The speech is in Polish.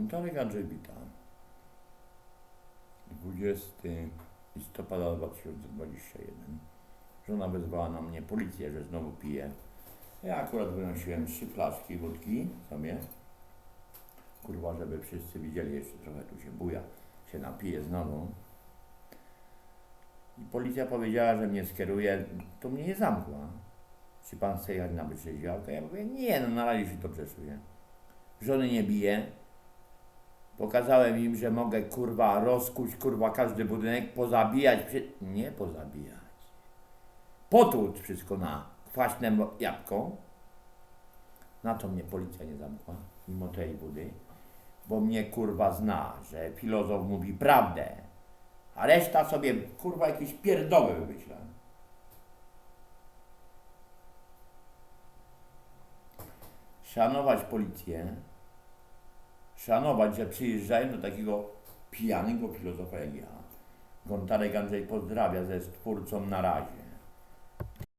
Kontarek Andrzej witam. 20 listopada 2021. Żona wezwała na mnie policję, że znowu piję. Ja akurat wynosiłem trzy flaszki wódki sobie. Kurwa, żeby wszyscy widzieli, jeszcze trochę tu się buja, się napije znowu. I policja powiedziała, że mnie skieruje, to mnie nie zamkła. Czy pan chce jechać na wytrzeźwiałkę? Ja mówię, nie, no na razie się dobrze czuję. Żony nie bije. Pokazałem im, że mogę kurwa rozkuć kurwa każdy budynek, pozabijać. Nie pozabijać. Potłuc wszystko na kwaśne jabłko. Na to mnie policja nie zamkła, mimo tej budy. Bo mnie kurwa zna, że filozof mówi prawdę. A reszta sobie kurwa jakieś pierdoły wymyśla. Szanować policję, szanować, że przyjeżdżają do takiego pijanego filozofa jak ja. Gontarek Andrzej pozdrawia ze stwórcą na razie.